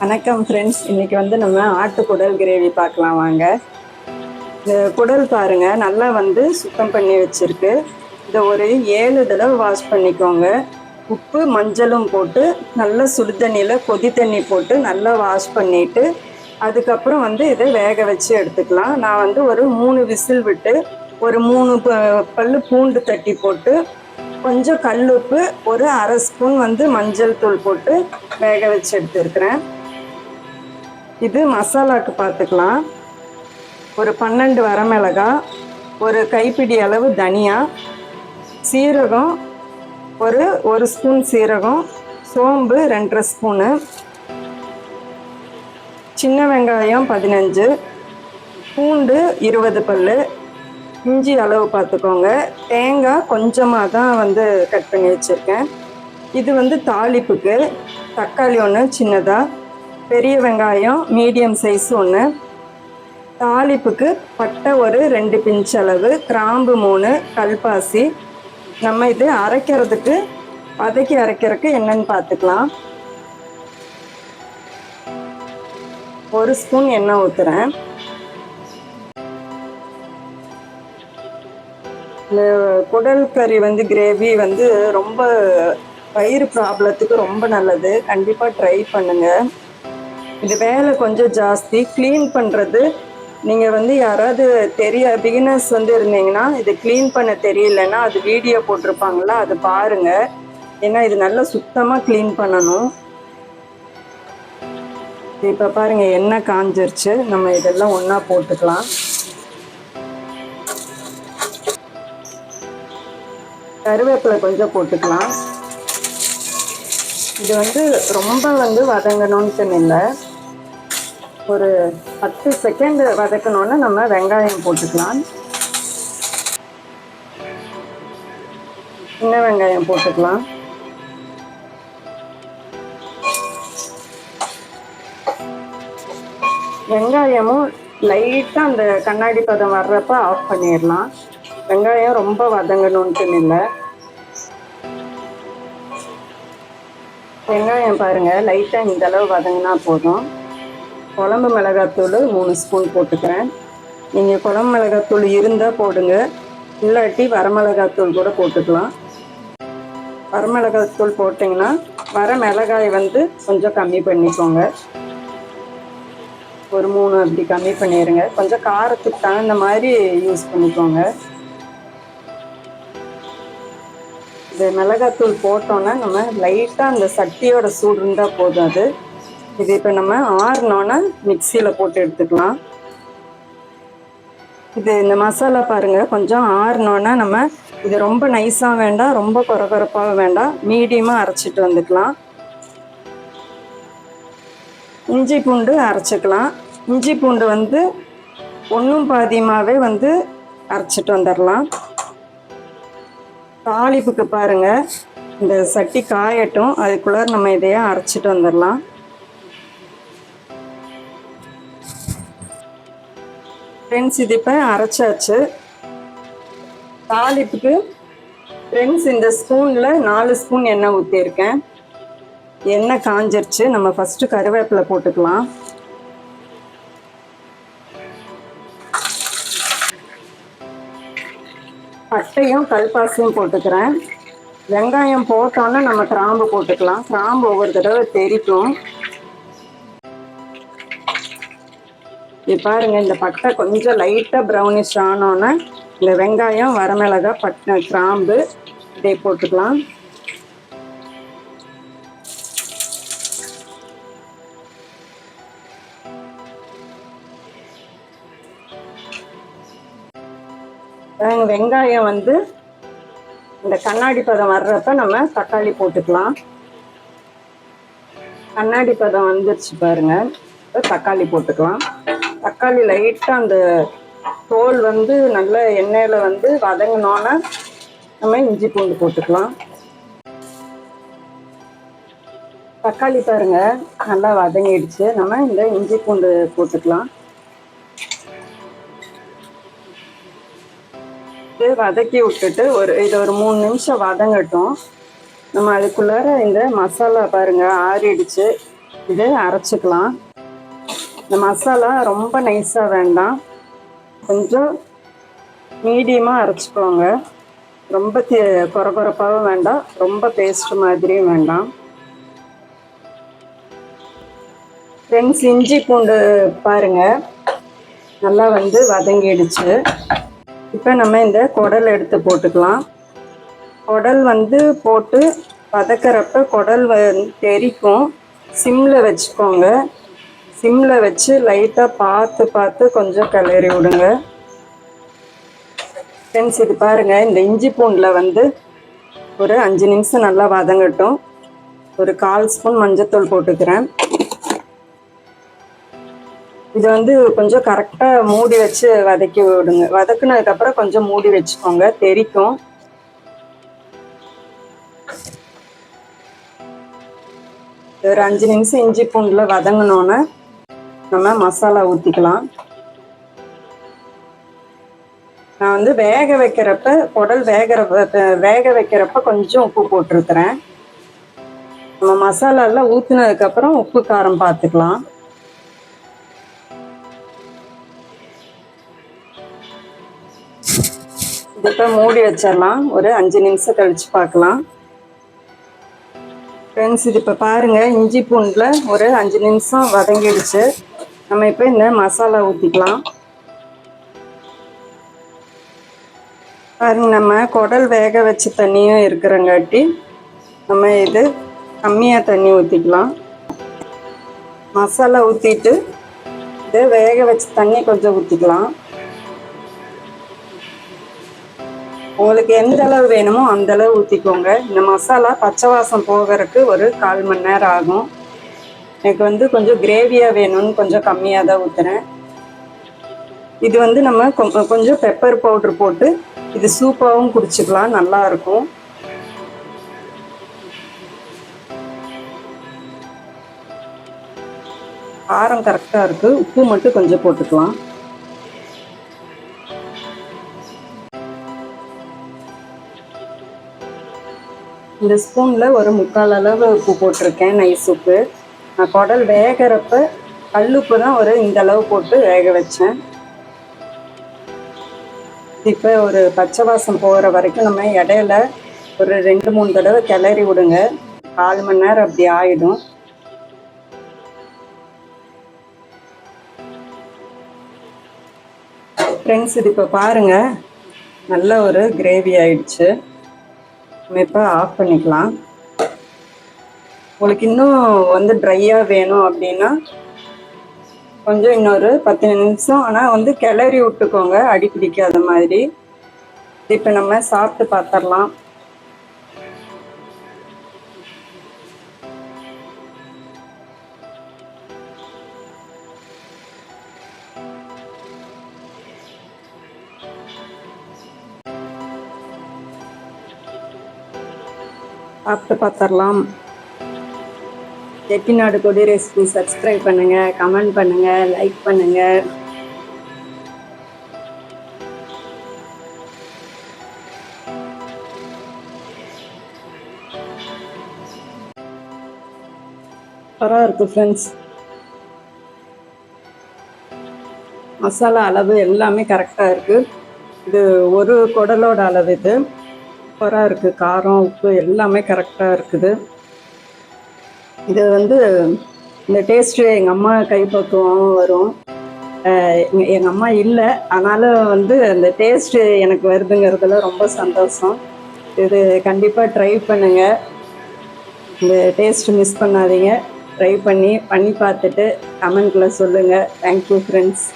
வணக்கம் ஃப்ரெண்ட்ஸ் இன்னைக்கு வந்து நம்ம ஆட்டு குடல் கிரேவி பார்க்கலாம் வாங்க. இந்த குடல் பாருங்க நல்லா வந்து சுத்தம் பண்ணி வச்சிருக்கு. இதை ஒரு ஏழு தடவை வாஷ் பண்ணிக்கோங்க. உப்பு மஞ்சளும் போட்டு நல்லா சுடு தண்ணியில் கொதி தண்ணி போட்டு நல்லா வாஷ் பண்ணிட்டு அதுக்கப்புறம் வந்து இதை வேக வச்சு எடுத்துக்கலாம். நான் வந்து ஒரு மூணு விசில் விட்டு ஒரு மூணு ப- பூண்டு தட்டி போட்டு கொஞ்சம் கல்லுப்பு ஒரு அரை ஸ்பூன் வந்து மஞ்சள் தூள் போட்டு வேக வச்சு எடுத்துருக்கிறேன். இது மசாலாக்கு பார்த்துக்கலாம். ஒரு பன்னெண்டு வரமிளகா ஒரு கைப்பிடி அளவு தனியா சீரகம் ஒரு ஒரு ஸ்பூன் சீரகம் சோம்பு ரெண்டரை ஸ்பூனு சின்ன வெங்காயம் பதினஞ்சு பூண்டு இருபது பல் இஞ்சி அளவு பார்த்துக்கோங்க. தேங்காய் கொஞ்சமாக தான் வந்து கட் பண்ணி வச்சுருக்கேன். இது வந்து தாளிப்புக்கு தக்காளி ஒன்று சின்னதாக பெரிய வெங்காயம் மீடியம் சைஸ் ஒன்று தாளிப்புக்கு பட்டை ஒரு ரெண்டு பிஞ்ச் அளவு கிராம்பு மூணு கல்பாசி. நம்ம இது அரைக்கிறதுக்கு வதக்கி அரைக்கிறதுக்கு என்னன்னு பார்த்துக்கலாம். ஒரு ஸ்பூன் எண்ணெய் ஊற்றுறேன் இந்த குடல் கறி வந்து கிரேவி வந்து ரொம்ப வயிறு ப்ராப்ளத்துக்கு ரொம்ப நல்லது. கண்டிப்பாக ட்ரை பண்ணுங்கள் இது வேலை கொஞ்சம் ஜாஸ்தி. க்ளீன் பண்ணுறது நீங்கள் வந்து யாராவது தெரிய பிகினர்ஸ் வந்து இருந்தீங்கன்னா இது க்ளீன் பண்ண தெரியலன்னா அது வீடியோ போட்டிருப்பாங்களா அது பாருங்கள் ஏன்னா இது நல்லா சுத்தமாக க்ளீன் பண்ணணும். இப்போ பாருங்கள் என்ன காஞ்சிருச்சு. நம்ம இதெல்லாம் ஒன்றா போட்டுக்கலாம். கருவேப்பிலை கொஞ்சம் போட்டுக்கலாம். இது வந்து ரொம்ப வந்து வதங்கணும்னு இல்லை ஒரு பத்து செகண்ட் வதக்கணும்னா நம்ம வெங்காயம் போட்டுக்கலாம். சின்ன வெங்காயம் போட்டுக்கலாம். வெங்காயமும் லைட்டாக அந்த கண்ணாடி பதம் வர்றப்ப ஆஃப் பண்ணிடலாம். வெங்காயம் ரொம்ப வதங்கணுன்ட்டு இல்லை. வெங்காயம் பாருங்கள் லைட்டாக இந்த அளவு வதங்கினா போதும். குழம்பு மிளகாத்தூள் மூணு ஸ்பூன் போட்டுக்கிறேன். நீங்கள் குழம்பு மிளகாத்தூள் இருந்தால் போடுங்க. இல்லாட்டி வரமிளகாத்தூள் கூட போட்டுக்கலாம். வரமிளகாத்தூள் போட்டிங்கன்னா வர மிளகாய் வந்து கொஞ்சம் கம்மி பண்ணிக்கோங்க. ஒரு மூணு அப்படி கம்மி பண்ணிடுங்க கொஞ்சம் காரத்துக்கு தகுந்த மாதிரி யூஸ் பண்ணிக்கோங்க. இந்த மிளகாத்தூள் போட்டோன்னா நம்ம லைட்டாக அந்த சட்டியோட சூடு இருந்தால் போதும் அது இது இப்போ நம்ம ஆறுனோன்னா மிக்சியில் போட்டு எடுத்துக்கலாம். இது இந்த மசாலா பாருங்கள் கொஞ்சம் ஆறுனோன்னா நம்ம இது ரொம்ப நைஸாக வேண்டாம் ரொம்ப குறகுறப்பாக வேண்டாம் மீடியமாக அரைச்சிட்டு வந்துக்கலாம். இஞ்சி பூண்டு அரைச்சிக்கலாம். இஞ்சி பூண்டு வந்து ஒன்றும் பாதியமாகவே வந்து அரைச்சிட்டு வந்துடலாம் தாளிப்புக்கு பாருங்க இந்த சட்டி காயட்டும் அதுக்குள்ளே நம்ம இதையே அரைச்சிட்டு வந்துடலாம் ஃப்ரெண்ட்ஸ் இது இப்போ அரைச்சாச்சு. தாளிப்புக்கு ஃப்ரெண்ட்ஸ் இந்த ஸ்பூனில் நாலு ஸ்பூன் எண்ணெய் ஊற்றிருக்கேன் எண்ணெய் காஞ்சிருச்சு. நம்ம ஃபஸ்ட்டு கருவேப்பிலை போட்டுக்கலாம். பட்டையும் கல்பாசியும் போட்டுக்கிறேன். வெங்காயம் போட்டோன்னே நம்ம கிராம்பு போட்டுக்கலாம். கிராம்பு ஒவ்வொரு தடவை தெரிக்கும் இது பாருங்க இந்த பட்டை கொஞ்சம் லைட்டாக ப்ரௌனிஷ் ஆனோன்னே இந்த வெங்காயம் வரமிளகா பட்டை கிராம்பு இதை போட்டுக்கலாம். வெங்காயம் வந்து இந்த கண்ணாடி பதம் வர்றப்ப நம்ம தக்காளி போட்டுக்கலாம். கண்ணாடி பதம் வந்துருச்சு பாருங்க தக்காளி போட்டுக்கலாம். தக்காளி லைட்டாக அந்த தோல் வந்து நல்ல எண்ணெயில் வந்து வதங்கினோன்னே நம்ம இஞ்சி பூண்டு போட்டுக்கலாம். தக்காளி பாருங்க நல்லா வதங்கிடுச்சு. நம்ம இந்த இஞ்சி பூண்டு போட்டுக்கலாம். இது வதக்கி விட்டுட்டு ஒரு இது ஒரு மூணு நிமிஷம் வதங்கட்டும். நம்ம அதுக்குள்ளார இந்த மசாலா பாருங்க ஆறிடுச்சு. இது அரைச்சிக்கலாம். இந்த மசாலா ரொம்ப நைஸாக வேண்டாம். கொஞ்சம் மீடியமாக அரைச்சிக்கோங்க. ரொம்ப தே குறைப்பாகவும் வேண்டாம். ரொம்ப பேஸ்ட் மாதிரியும் வேண்டாம். ஃப்ரெண்ட்ஸ் இஞ்சி பூண்டு பாருங்கள் நல்லா வந்து வதங்கிடுச்சு. இப்போ நம்ம இந்த குடல் எடுத்து போட்டுக்கலாம். குடல் வந்து போட்டு வதக்கிறப்ப குடல் வ தெரிக்கும். சிம்மில் வச்சுக்கோங்க. சிம்மில் வச்சு லைட்டாக பார்த்து பார்த்து கொஞ்சம் கிளறி விடுங்க. ஃப்ரெண்ட்ஸ் இது பாருங்கள் இந்த இஞ்சி பூண்டில் வந்து ஒரு அஞ்சு நிமிஷம் நல்லா வதங்கட்டும். ஒரு கால் ஸ்பூன் மஞ்சத்தூள் போட்டுக்கிறேன். இது வந்து கொஞ்சம் கரெக்டாக மூடி வச்சு வதக்கி விடுங்க. வதக்குனதுக்கப்புறம் கொஞ்சம் மூடி வச்சுக்கோங்க தெரிக்கும். ஒரு அஞ்சு நிமிஷம் இஞ்சி பூண்டில் வதங்கினோன்னே நம்ம மசாலா ஊற்றிக்கலாம் நான் வந்து வேக வைக்கிறப்ப குடல் வேகிற வேக வைக்கிறப்ப கொஞ்சம் உப்பு போட்டிருக்கிறேன். நம்ம மசாலாலாம் ஊற்றினதுக்கப்புறம் உப்பு காரம் பார்த்துக்கலாம் இப்போ மூடி வச்சிடலாம் ஒரு அஞ்சு நிமிஷம் கழித்து பார்க்கலாம் ஃப்ரெண்ட்ஸ் இது இப்போ பாருங்கள் இஞ்சி பூண்டில் ஒரு அஞ்சு நிமிஷம் வதங்கிடுச்சு. நம்ம இப்போ இந்த மசாலா ஊற்றிக்கலாம் பாருங்க நம்ம குடல் வேக வச்ச தண்ணியும் இருக்கிறங்காட்டி நம்ம இது கம்மியாக தண்ணி ஊற்றிக்கலாம் மசாலா ஊற்றிட்டு இது வேக வச்ச தண்ணி கொஞ்சம் ஊற்றிக்கலாம் உங்களுக்கு எந்த அளவு வேணுமோ அந்த அளவு ஊற்றிக்கோங்க இந்த மசாலா பச்சை வாசம் போகிறதுக்கு ஒரு கால் மணி நேரம் ஆகும். எனக்கு வந்து கொஞ்சம் கிரேவியாக வேணும்னு கொஞ்சம் கம்மியாக தான் ஊற்றுறேன் இது வந்து நம்ம கொஞ்சம் பெப்பர் பவுட்ரு போட்டு இது சூப்பாகவும் குடிச்சிக்கலாம் நல்லா இருக்கும். காரம் கரெக்டாக இருக்குது உப்பு மட்டும் கொஞ்சம் போட்டுக்கலாம். இந்த ஸ்பூனில் ஒரு முக்கால் அளவு உப்பு போட்டிருக்கேன் நைஸ் உப்பு. குடல் வேகிறப்ப கல்லுப்பு தான் ஒரு இந்த அளவு போட்டு வேக வச்சேன். இப்போ ஒரு பச்சை வாசம் போகிற வரைக்கும் நம்ம இடையில ஒரு ரெண்டு மூணு தடவை கிளறி விடுங்க. கால் மணி நேரம் அப்படி ஆயிடும். ஃப்ரெண்ட்ஸ் இது இப்போ பாருங்கள் நல்ல ஒரு கிரேவி ஆயிடுச்சு. நம்ம இப்போ ஆஃப் பண்ணிக்கலாம். உங்களுக்கு இன்னும் வந்து ட்ரையாக வேணும் அப்படின்னா கொஞ்சம் இன்னொரு பத்து நிமிஷம். ஆனால் வந்து கிளறி விட்டுக்கோங்க. அடி பிடிக்காத மாதிரி. இப்போ நம்ம சாப்பிட்டு பார்த்துடலாம் சாப்பிட்டு பார்த்துடலாம் செட்டிநாடு கொடி ரெசிபி சப்ஸ்கிரைப் பண்ணுங்கள் கமெண்ட் பண்ணுங்கள் லைக் பண்ணுங்கள் சூப்பராக இருக்குது ஃப்ரெண்ட்ஸ் மசாலா அளவு எல்லாமே கரெக்டாக இருக்குது இது ஒரு குடலோட அளவு இது. சூப்பராக இருக்குது காரம் உப்பு எல்லாமே கரெக்டாக இருக்குது. இது வந்து இந்த டேஸ்ட்டு எங்கள் அம்மா கைப்பக்குவம் வரும். எங்கள் அம்மா இல்லை. ஆனாலும் வந்து அந்த டேஸ்ட்டு எனக்கு வருதுங்கிறதுல ரொம்ப சந்தோஷம். இது கண்டிப்பாக ட்ரை பண்ணுங்கள் இந்த டேஸ்ட்டு மிஸ் பண்ணாதீங்க. ட்ரை பண்ணி பண்ணி பார்த்துட்டு கமெண்ட்டில் சொல்லுங்கள் தேங்க்யூ ஃப்ரெண்ட்ஸ்